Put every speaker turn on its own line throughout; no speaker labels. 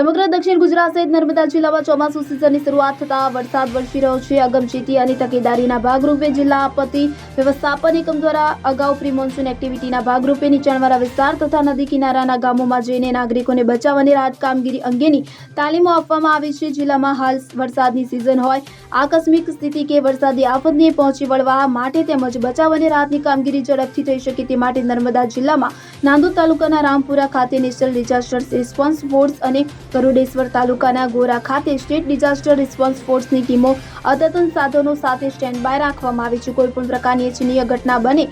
સમગ્ર દક્ષિણ ગુજરાત સહિત નર્મદા જિલ્લામાં ચોમાસુ સિઝનની શરૂઆત થતા વરસાદ વરસી રહ્યો છે. અગમચેતી અને તકેદારીના ભાગરૂપે જિલ્લા આપત્તિ વ્યવસ્થાપન એકમ દ્વારા અગાઉ પ્રી મોન્સૂન એક્ટિવિટીના ભાગરૂપે નીચાણવાળા વિસ્તાર તથા નદી કિનારાના ગામોમાં જઈને નાગરિકોને બચાવ અને રાહત કામગીરી અંગેની તાલીમો આપવામાં આવી છે. જિલ્લામાં હાલ વરસાદની સિઝન હોય, આકસ્મિક સ્થિતિ કે વરસાદી આફતને પહોંચી વળવા માટે તેમજ બચાવ અને રાહતની કામગીરી ઝડપથી થઈ શકે તે માટે નર્મદા જિલ્લામાં નાંદોદ તાલુકાના રામપુરા ખાતે નેશનલ ડિઝાસ્ટર રિસ્પોન્સ ફોર્સ અને ગરુડેશ્વર તાલુકાના ગોરા ખાતે સ્ટેટ ડિઝાસ્ટર રિસ્પોન્સ ફોર્સની ટીમો અદ્યતન સાધનો સાથે સ્ટેન્ડ બાય રાખવામાં આવી છે. કોઈપણ પ્રકારની ઇચ્છનીય ઘટના બને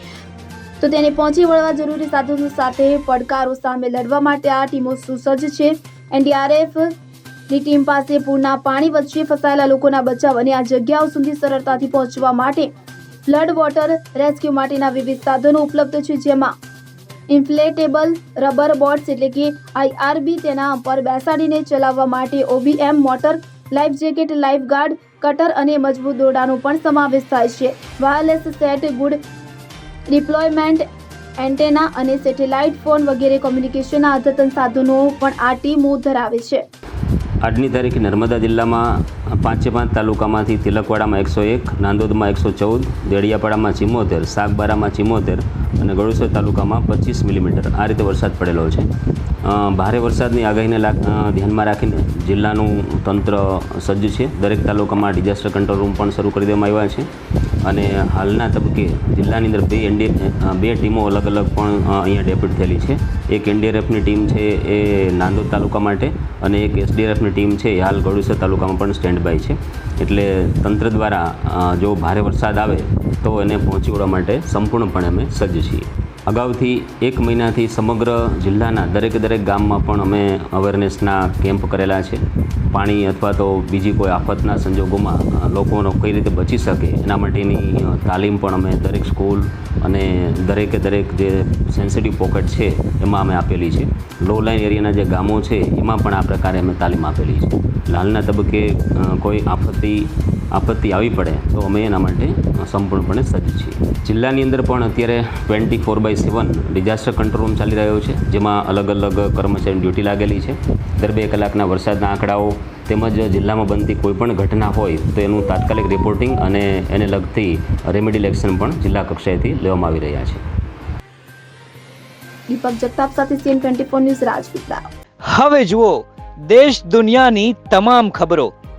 તો તેને પહોંચી વળવા જરૂરી સાધનો સાથે પડકારો સામે લડવા માટે આ ટીમો સુસજ્જ છે. એનડીઆરએફની ટીમ પાસે પૂરના પાણી વચ્ચે ફસાયેલા લોકોના બચાવ અને આ જગ્યાઓ સુધી સરળતાથી પહોંચવા માટે ફ્લડ વોટર રેસ્ક્યુ માટેના વિવિધ સાધનો ઉપલબ્ધ છે. જેમાં ઇન્ફ્લેટેબલ રબર બોટ્સ એટલે કે આઈઆરબી તેના પર બેસાડીને ચલાવવા માટે OBM motor, life jacket life guard cutter અને મજબૂત દોરડાનો પણ સમાવેશ થાય છે. Wireless set, good deployment, antenna અને સેટેલાઇટ ફોન વગેરે કોમ્યુનિકેશનના અદ્યતન સાધનો પણ આ ટીમો ધરાવે છે.
આજની તારીખે નર્મદા જિલ્લામાં પાંચે પાંચ તાલુકામાંથી તિલકવાડામાં એકસો એક, નાંદોદમાં એકસો ચૌદ, દેડિયાપાડામાં ચિમોતેર, સાગબારામાં ચિમોતેર અને ગળુસર તાલુકામાં પચીસ મિલીમીટર. આ રીતે વરસાદ પડેલો છે. ભારે વરસાદની આગાહીને ધ્યાનમાં રાખીને જિલ્લાનું તંત્ર સજ્જ છે. દરેક તાલુકામાં ડિઝાસ્ટર કંટ્રોલ રૂમ પણ શરૂ કરી દેવામાં આવ્યા છે. અને હાલના તબક્કે જિલ્લાની અંદર બે એનડી બે ટીમો અલગ અલગ પણ અહીંયા ડેપ્યુટ થયેલી છે. એક એનડીઆરએફની ટીમ છે એ નાંદોદ તાલુકા માટે અને એક એસડીઆરએફની ટીમ છે એ હાલ ગળુસર તાલુકામાં પણ સ્ટેન્ડ બાય છે. એટલે તંત્ર દ્વારા જો ભારે વરસાદ આવે તો એને પહોંચી વળવા માટે સંપૂર્ણપણે અમે સજ્જ છીએ. અગાઉથી એક મહિનાથી સમગ્ર જિલ્લાના દરેકે દરેક ગામમાં પણ અમે અવેરનેસના કેમ્પ કરેલા છે. પાણી અથવા તો બીજી કોઈ આફતના સંજોગોમાં લોકોનો કઈ રીતે બચી શકે એના માટેની તાલીમ પણ અમે દરેક સ્કૂલ અને દરેકે દરેક જે સેન્સિટિવ પોકેટ છે એમાં અમે આપેલી છે. લો લાઇન એરિયાના જે ગામો છે એમાં પણ આ પ્રકારે અમે તાલીમ આપેલી છે. લાલના તબક્કે કોઈ આફતી આપત્તિ આવી પડે તો અમે એના માટે સંપૂર્ણપણે સજ્જ છીએ. જિલ્લાની અંદર પણ અત્યારે twenty four by seven disaster control room ચાલી રહ્યો છે જેમાં અલગ અલગ કર્મચારીની ડ્યુટી લાગેલી છે. દર બે કલાકના વરસાદના આંકડાઓ તેમજ જિલ્લામાં બનતી કોઈપણ ઘટના હોય તો એનું તાત્કાલિક રિપોર્ટિંગ અને એને લગતી રેમેડિયલ એક્શન પણ જિલ્લા કક્ષાએથી લેવામાં આવી રહ્યા છે.
દીપક જગતાપ સાથે CN twenty four news Rajpipla.
હવે જુઓ દેશ દુનિયાની તમામ ખબરો.